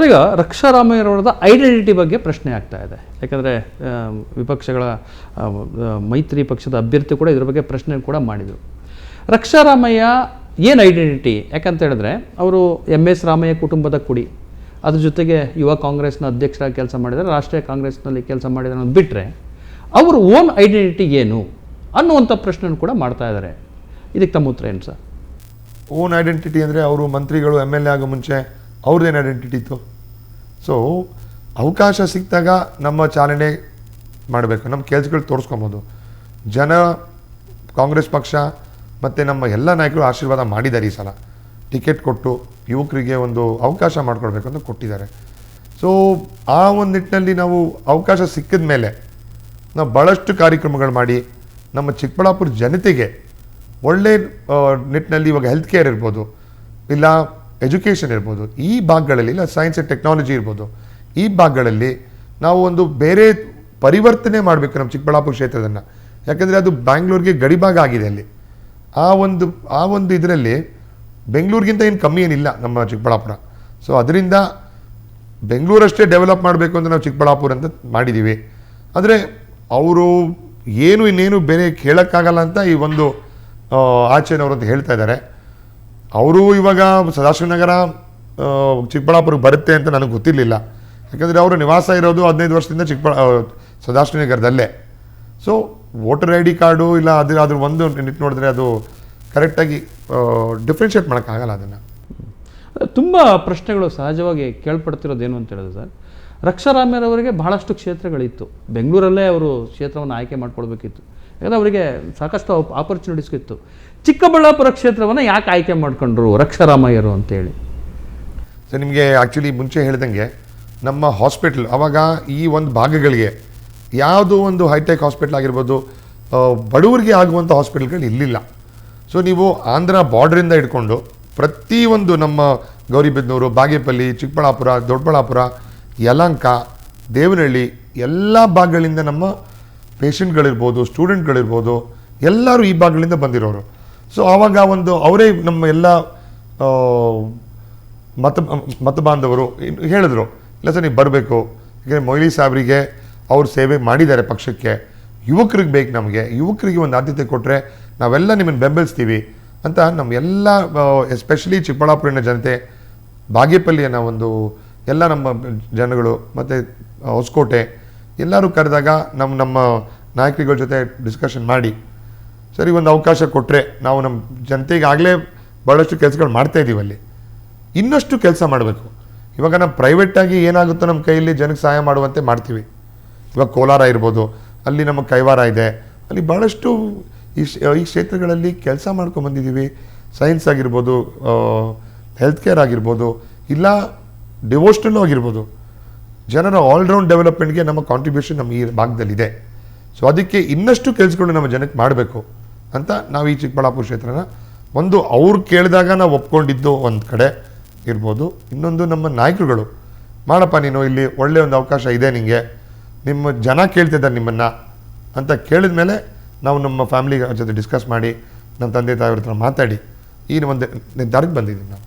Sir, ಈಗ ರಕ್ಷಾರಾಮಯ್ಯರವರದ identity ಬಗ್ಗೆ ಪ್ರಶ್ನೆ ಆಗ್ತಾ ಇದೆ. ಯಾಕಂದರೆ ವಿಪಕ್ಷಗಳ ಮೈತ್ರಿ ಪಕ್ಷದ ಅಭ್ಯರ್ಥಿ ಕೂಡ ಇದ್ರ ಬಗ್ಗೆ ಪ್ರಶ್ನೆ ಕೂಡ ಮಾಡಿದರು. ರಕ್ಷಾರಾಮಯ್ಯ ಏನು ಐಡೆಂಟಿಟಿ? ಯಾಕಂತ ಹೇಳಿದ್ರೆ, ಅವರು ಎಂ ಎಸ್ ರಾಮಯ್ಯ ಕುಟುಂಬದ ಕುಡಿ. ಅದ್ರ ಜೊತೆಗೆ ಯುವ ಕಾಂಗ್ರೆಸ್ನ ಅಧ್ಯಕ್ಷರಾಗಿ ಕೆಲಸ ಮಾಡಿದರೆ ರಾಷ್ಟ್ರೀಯ ಕಾಂಗ್ರೆಸ್ನಲ್ಲಿ ಕೆಲಸ ಮಾಡಿದ್ದಾರೆ ಅನ್ನೋದು ಬಿಟ್ಟರೆ ಅವ್ರ ಓನ್ ಐಡೆಂಟಿಟಿ ಏನು? ಅನ್ನುವಂಥ ಪ್ರಶ್ನೆಯನ್ನು ಕೂಡ ಮಾಡ್ತಾ ಇದ್ದಾರೆ ಇದಕ್ಕೆ ತಮ್ಮ ಉತ್ತರ ಏನು ಸರ್? ಓನ್ ಐಡೆಂಟಿಟಿ ಅಂದರೆ ಅವರು ಮಂತ್ರಿಗಳು ಎಂ ಎಲ್ ಎ ಆಗೋ ಮುಂಚೆ ಅವ್ರದ್ದೇನು ಐಡೆಂಟಿಟಿ ಇತ್ತು? ಸೊ ಅವಕಾಶ ಸಿಕ್ಕಿದಾಗ ನಮ್ಮ ಚಾಲನೆ ಮಾಡಬೇಕು. ನಮ್ಮ ಕೆಲಸಗಳು ತೋರಿಸ್ಕೊಬೋದು. ಜನ, ಕಾಂಗ್ರೆಸ್ ಪಕ್ಷ ಮತ್ತು ನಮ್ಮ ಎಲ್ಲ ನಾಯಕರು ಆಶೀರ್ವಾದ ಮಾಡಿದ್ದಾರೆ ಈ ಸಲ. ಟಿಕೆಟ್ ಕೊಟ್ಟು ಯುವಕರಿಗೆ ಒಂದು ಅವಕಾಶ ಮಾಡಿಕೊಡ್ಬೇಕು ಅಂತ ಕೊಟ್ಟಿದ್ದಾರೆ. ಸೊ ಆ ಒಂದು ನಿಟ್ಟಿನಲ್ಲಿ ನಾವು ಅವಕಾಶ ಸಿಕ್ಕಿದ ಮೇಲೆ ನಾವು ಭಾಳಷ್ಟು ಕಾರ್ಯಕ್ರಮಗಳು ಮಾಡಿ ನಮ್ಮ ಚಿಕ್ಕಬಳ್ಳಾಪುರ ಜನತೆಗೆ ಒಳ್ಳೆ ನಿಟ್ಟಿನಲ್ಲಿ ಇವಾಗ ಹೆಲ್ತ್ ಕೇರ್ ಇರ್ಬೋದು. ಇಲ್ಲ ಎಜುಕೇಷನ್ ಇರ್ಬೋದು, ಈ ಭಾಗಗಳಲ್ಲಿ, ಇಲ್ಲ ಸೈನ್ಸ್ ಆ್ಯಂಡ್ ಟೆಕ್ನಾಲಜಿ ಇರ್ಬೋದು, ಈ ಭಾಗಗಳಲ್ಲಿ ನಾವು ಒಂದು ಬೇರೆ ಪರಿವರ್ತನೆ ಮಾಡಬೇಕು ನಮ್ಮ ಚಿಕ್ಕಬಳ್ಳಾಪುರ ಕ್ಷೇತ್ರದನ್ನು. ಯಾಕಂದರೆ ಅದು ಬ್ಯಾಂಗ್ಳೂರಿಗೆ ಗಡಿಭಾಗ ಆಗಿದೆ ಅಲ್ಲಿ. ಆ ಒಂದು ಆ ಒಂದು ಇದರಲ್ಲಿ ಬೆಂಗಳೂರಿಗಿಂತ ಏನು ಕಮ್ಮಿ ಏನಿಲ್ಲ ನಮ್ಮ ಚಿಕ್ಕಬಳ್ಳಾಪುರ. ಸೊ ಅದರಿಂದ ಬೆಂಗಳೂರಷ್ಟೇ ಡೆವಲಪ್ ಮಾಡಬೇಕು ಅಂತ ನಾವು ಚಿಕ್ಕಬಳ್ಳಾಪುರ ಅಂತ ಮಾಡಿದ್ದೀವಿ ಆದರೆ ಅವರು ಏನು ಇನ್ನೇನು ಬೇರೆ ಕೇಳೋಕ್ಕಾಗಲ್ಲ ಅಂತ ಈ ಒಂದು ಆಚೆನವರು ಅಂತ ಹೇಳ್ತಾ ಇದ್ದಾರೆ. ಅವರು ಇವಾಗ ಸದಾಶಿವನಗರ ನಗರ ಚಿಕ್ಕಬಳ್ಳಾಪುರಕ್ಕೆ ಬರುತ್ತೆ ಅಂತ ನನಗೆ ಗೊತ್ತಿರಲಿಲ್ಲ. ಯಾಕಂದರೆ ಅವರು ನಿವಾಸ ಇರೋದು ಹದಿನೈದು ವರ್ಷದಿಂದ ಚಿಕ್ಕಬಳ್ಳಾ ಸದಾಶಿವನಗರದಲ್ಲೇ. So voter I D card ಇಲ್ಲ ಅದ್ರ ಅದ್ರ ಒಂದು ನಿಟ್ಟು ನೋಡಿದ್ರೆ ಅದು ಕರೆಕ್ಟಾಗಿ ಡಿಫ್ರೆನ್ಷಿಯೇಟ್ ಮಾಡೋಕ್ಕಾಗಲ್ಲ ಅದನ್ನು. ತುಂಬ ಪ್ರಶ್ನೆಗಳು ಸಹಜವಾಗಿ ಕೇಳ್ಪಡ್ತಿರೋದೇನು ಅಂತ ಹೇಳಿದ್ರೆ ಸರ್? ರಕ್ಷಾರಾಮ್ಯರವರಿಗೆ ಬಹಳಷ್ಟು ಕ್ಷೇತ್ರಗಳಿತ್ತು. ಬೆಂಗಳೂರಲ್ಲೇ ಅವರು ಕ್ಷೇತ್ರವನ್ನು ಆಯ್ಕೆ ಮಾಡ್ಕೊಳ್ಬೇಕಿತ್ತು. ಯಾಕಂದರೆ ಅವರಿಗೆ ಸಾಕಷ್ಟು ಆಪರ್ಚುನಿಟೀಸ್ ಇತ್ತು. ಚಿಕ್ಕಬಳ್ಳಾಪುರ ಕ್ಷೇತ್ರವನ್ನು ಯಾಕೆ ಆಯ್ಕೆ ಮಾಡ್ಕೊಂಡ್ರು ರಕ್ಷಾರಾಮಯ್ಯರು ಅಂತೇಳಿ? ಸೊ ನಿಮಗೆ ಆ್ಯಕ್ಚುಲಿ ಮುಂಚೆ ಹೇಳಿದಂಗೆ ನಮ್ಮ ಹಾಸ್ಪಿಟಲ್ ಅವಾಗ ಈ ಒಂದು ಭಾಗಗಳಿಗೆ ಯಾವುದೋ ಒಂದು ಹೈಟೆಕ್ ಹಾಸ್ಪಿಟ್ಲ್ ಆಗಿರ್ಬೋದು ಬಡವರಿಗೆ ಆಗುವಂಥ ಹಾಸ್ಪಿಟ್ಲ್ಗಳು ಇಲ್ಲಿಲ್ಲ. ಸೊ ನೀವು ಆಂಧ್ರ ಬಾರ್ಡ್ರಿಂದ ಹಿಡ್ಕೊಂಡು ಪ್ರತಿಯೊಂದು ನಮ್ಮ ಗೌರಿಬಿದನೂರು, ಬಾಗೇಪಲ್ಲಿ, ಚಿಕ್ಕಬಳ್ಳಾಪುರ, ದೊಡ್ಡಬಳ್ಳಾಪುರ ಯಲಂಕ, ದೇವನಹಳ್ಳಿ ಎಲ್ಲ ಭಾಗಗಳಿಂದ ನಮ್ಮ ಪೇಷಂಟ್ಗಳಿರ್ಬೋದು ಸ್ಟೂಡೆಂಟ್ಗಳಿರ್ಬೋದು ಎಲ್ಲರೂ ಈ ಭಾಗಗಳಿಂದ ಬಂದಿರೋರು. ಸೊ ಆವಾಗ ಒಂದು ಅವರೇ ನಮ್ಮ ಎಲ್ಲ ಮತ ಮತ ಬಾಂಧವರು ಹೇಳಿದ್ರು, ಇಲ್ಲ ಸರ್, ನೀವು ಬರಬೇಕು. ಯಾಕೆಂದರೆ ಮೊಯ್ಲಿ ಸಾಬ್ರಿಗೆ ಅವ್ರು ಸೇವೆ ಮಾಡಿದ್ದಾರೆ ಪಕ್ಷಕ್ಕೆ. ಯುವಕರಿಗೆ ಬೇಕು ನಮಗೆ. ಯುವಕರಿಗೆ ಒಂದು ಆದ್ಯತೆ ಕೊಟ್ಟರೆ ನಾವೆಲ್ಲ ನಿಮ್ಮನ್ನು ಬೆಂಬಲಿಸ್ತೀವಿ ಅಂತ ನಮ್ಮ ಎಲ್ಲ ಎಸ್ಪೆಷಲಿ ಚಿಕ್ಕಬಳ್ಳಾಪುರಿನ ಜನತೆ, ಬಾಗೇಪಲ್ಲಿಯನ್ನ ಒಂದು ಎಲ್ಲ ನಮ್ಮ ಜನಗಳು ಮತ್ತು ಹೊಸಕೋಟೆ ಎಲ್ಲರೂ ಕರೆದಾಗ ನಮ್ಮ ನಮ್ಮ ನಾಯಕರುಗಳ ಜೊತೆ ಡಿಸ್ಕಷನ್ ಮಾಡಿ, ಸರಿ, ಒಂದು ಅವಕಾಶ ಕೊಟ್ಟರೆ ನಾವು ನಮ್ಮ ಜನತೆಗೆ ಆಗಲೇ ಭಾಳಷ್ಟು ಕೆಲಸಗಳು ಮಾಡ್ತಾ ಇದ್ದೀವಿ ಅಲ್ಲಿ. ಇನ್ನಷ್ಟು ಕೆಲಸ ಮಾಡಬೇಕು. ಇವಾಗ ನಾವು ಪ್ರೈವೇಟಾಗಿ ಏನಾಗುತ್ತೋ ನಮ್ಮ ಕೈಯಲ್ಲಿ ಜನಕ್ಕೆ ಸಹಾಯ ಮಾಡುವಂತೆ ಮಾಡ್ತೀವಿ. ಇವಾಗ ಕೋಲಾರ ಇರ್ಬೋದು, ಅಲ್ಲಿ ನಮ್ಮ ಕೈವಾರ ಇದೆ, ಅಲ್ಲಿ ಭಾಳಷ್ಟು ಈ ಈ ಕ್ಷೇತ್ರಗಳಲ್ಲಿ ಕೆಲಸ ಮಾಡ್ಕೊಂಡು ಬಂದಿದ್ದೀವಿ. ಸೈನ್ಸ್ ಆಗಿರ್ಬೋದು ಹೆಲ್ತ್ ಕೇರ್ ಆಗಿರ್ಬೋದು, ಇಲ್ಲ ಡಿವೋಷನಲ್ ಆಗಿರ್ಬೋದು. ಜನರ ಆಲ್ರೌಂಡ್ ಡೆವಲಪ್ಮೆಂಟ್ಗೆ ನಮ್ಮ ಕಾಂಟ್ರಿಬ್ಯೂಷನ್ ನಮ್ಮ ಈ ಭಾಗದಲ್ಲಿದೆ. ಸೊ ಅದಕ್ಕೆ ಇನ್ನಷ್ಟು ಕೆಲಸಗಳು ನಮ್ಮ ಜನಕ್ಕೆ ಮಾಡಬೇಕು ಅಂತ ನಾವು ಈ ಚಿಕ್ಕಬಳ್ಳಾಪುರ ಕ್ಷೇತ್ರನ ಒಂದು ಅವ್ರು ಕೇಳಿದಾಗ ನಾವು ಒಪ್ಕೊಂಡಿದ್ದು ಒಂದು ಕಡೆ ಇರ್ಬೋದು. ಇನ್ನೊಂದು ನಮ್ಮ ನಾಯಕರುಗಳು, ಮಾಡಪ್ಪ ನೀನು, ಇಲ್ಲಿ ಒಳ್ಳೆಯ ಒಂದು ಅವಕಾಶ ಇದೆ ನಿಮಗೆ ನಿಮ್ಮ ಜನ ಕೇಳ್ತಿದ್ದಾರೆ ನಿಮ್ಮನ್ನು ಅಂತ ಕೇಳಿದ ಮೇಲೆ ನಾವು ನಮ್ಮ ಫ್ಯಾಮಿಲಿ ಜೊತೆ ಡಿಸ್ಕಸ್ ಮಾಡಿ, ನಮ್ಮ ತಂದೆ ತಾಯಿಯವ್ರ ಹತ್ರ ಮಾತಾಡಿ, ಈ ಒಂದು ನಿರ್ಧಾರಕ್ಕೆ ಬಂದಿದ್ದೀನಿ ನಾವು.